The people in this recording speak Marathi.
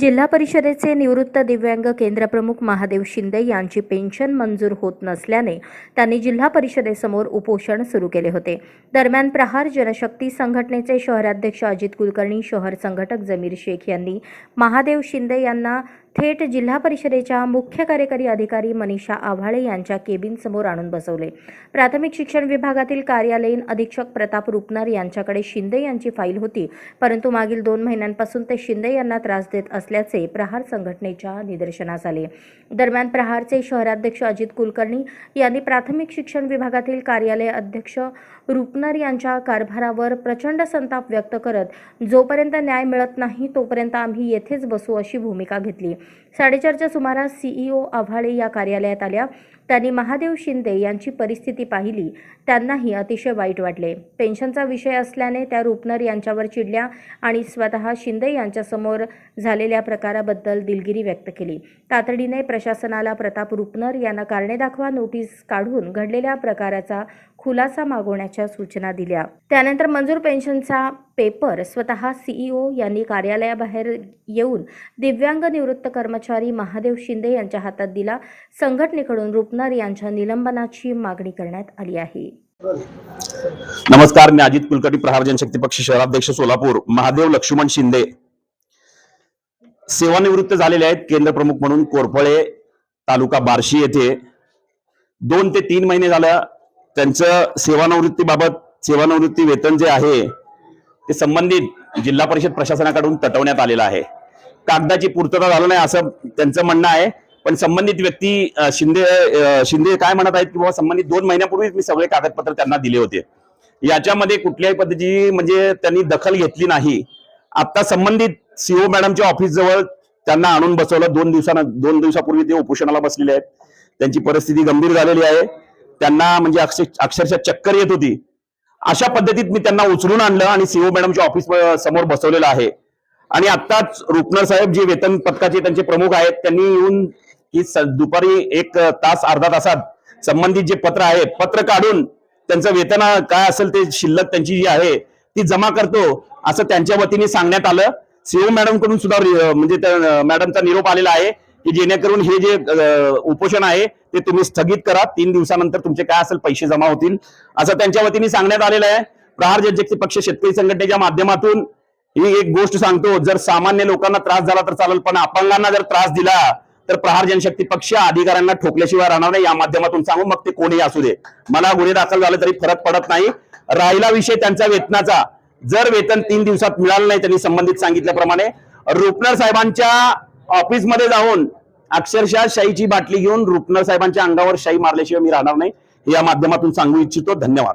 जिल्हा परिषदेचे निवृत्त दिव्यांग केंद्रप्रमुख महादेव शिंदे यांची पेन्शन मंजूर होत नसल्याने त्यांनी जिल्हा परिषदेसमोर उपोषण सुरू केले होते. दरम्यान प्रहार जनशक्ती संघटनेचे शहराध्यक्ष अजित कुलकर्णी शहर संघटक जमीर शेख यांनी महादेव शिंदे यांना थेट जिल्हा परिषदेच्या मुख्य कार्यकारी अधिकारी मनीषा आव्हाळे यांच्या केबिनसमोर आणून बसवले. प्राथमिक शिक्षण विभागातील कार्यालयीन अधीक्षक प्रताप रुपनर यांच्याकडे शिंदे यांची फाईल होती परंतु मागील दोन महिन्यांपासून ते शिंदे यांना त्रास देत असल्याचे प्रहार संघटनेच्या निदर्शनास आले. दरम्यान प्रहारचे शहराध्यक्ष अजित कुलकर्णी यांनी प्राथमिक शिक्षण विभागातील कार्यालय अध्यक्ष रुपनर यांच्या कारभारावर प्रचंड संताप व्यक्त करत जोपर्यंत न्याय मिळत नाही तोपर्यंत आम्ही येथेच बसू अशी भूमिका घेतली. साडेचारच्या सुमारास सीईओ आव्हाळे या कार्यालयात आल्या. त्यांनी महादेव शिंदे यांची परिस्थिती पाहिली. त्यांनाही अतिशय वाईट वाटले. पेन्शनचा विषय असल्याने त्या रुपनर यांच्यावर चिडल्या आणि स्वतः शिंदे यांच्यासमोर झालेल्या प्रकाराबद्दल दिलगिरी व्यक्त केली. तातडीने प्रशासनाला प्रताप रुपनर यांना कारणे दाखवा नोटीस काढून घडलेल्या प्रकाराचा खुलासा मागवण्याच्या सूचना दिल्या. त्यानंतर मंजूर पेन्शनचा पेपर स्वतः सीईओ यांनी कार्यालयाबाहेर येऊन दिव्यांग निवृत्त कर्मचारी महादेव शिंदे यांच्या हातात दिला. संघटनेकडून रुपनर यांच्या निलंबनाची मागणी करण्यात आली आहे. नमस्कार मी अजित कुलकर्णी प्रहार जनशक्ती पक्ष शहराध्यक्ष सोलापूर. महादेव लक्ष्मण शिंदे सेवानिवृत्त झालेले आहेत केंद्र प्रमुख म्हणून कोरफळे तालुका बार्शी येथे. दोन ते तीन महिने झालं त्यांचं सेवानिवृत्तीबाबत सेवानिवृत्ती वेतन जे आहे ते संबंधित जिल्हा परिषद प्रशासनाकडून तटवण्यात आलेलं आहे. कागदाची पूर्तता झालं नाही असं त्यांचं म्हणणं आहे. पण संबंधित व्यक्ती शिंदे शिंदे काय म्हणत आहेत की बाबा संबंधित दोन महिन्यापूर्वीच मी सगळे कागदपत्र त्यांना दिले होते. याच्यामध्ये कुठल्याही पद्धतीची म्हणजे त्यांनी दखल घेतली नाही. आता संबंधित सीओ मॅडमच्या ऑफिस जवळ त्यांना आणून बसवलं. दोन दिवसांना दोन दिवसापूर्वी ते उपोषणाला बसलेले आहेत. त्यांची परिस्थिती गंभीर झालेली आहे. त्यांना म्हणजे अक्षर- अक्षरशः चक्कर येत होती. अशा पद्धतीत मी त्यांना उचलून आणलं आणि सीओ मॅडमच्या ऑफिस समोर बसवलेलं आहे. आणि आत्ताच रुपनर साहेब जे वेतन पथकाचे त्यांचे प्रमुख आहेत त्यांनी येऊन ही दुपारी एक तास अर्धा तासात संबंधित जे पत्र आहे पत्र काढून त्यांचं वेतन काय असेल ते शिल्लक त्यांची जी आहे ती जमा करतो असं त्यांच्या वतीने सांगण्यात आलं. सीओ मॅडमकडून सुद्धा म्हणजे मॅडमचा निरोप आलेला आहे. की जेणेकरून हे जे उपोषण आहे ते तुम्ही स्थगित करा. तीन दिवसानंतर तुमचे काय असेल पैसे जमा होतील. असं त्यांच्या वतीने सांगण्यात आलेलं आहे. प्रहार जनशक्ती पक्ष शेतकरी संघटनेच्या माध्यमातून ही एक गोष्ट सांगतो. जर सामान्य लोकांना त्रास झाला तर चालेल पण अपंगांना जर त्रास दिला तर प्रहार जनशक्ती पक्ष अधिकाऱ्यांना ठोकल्याशिवाय राहणार नाही. या माध्यमातून सांगू मग ते कोणीही असू दे. मला गुन्हे दाखल झाले तरी फरक पडत नाही. राहिला विषय त्यांचा वेतनाचा. जर वेतन तीन दिवसात मिळालं नाही त्यांनी संबंधित सांगितल्याप्रमाणे रुपनर साहेबांच्या ऑफिसमध्ये जाऊन अक्षरशः शाईची बाटली घेऊन रुपनर साहेबांच्या अंगावर शाई मारल्याशिवाय मी राहणार नाही. या माध्यमातून सांगू इच्छितो. धन्यवाद.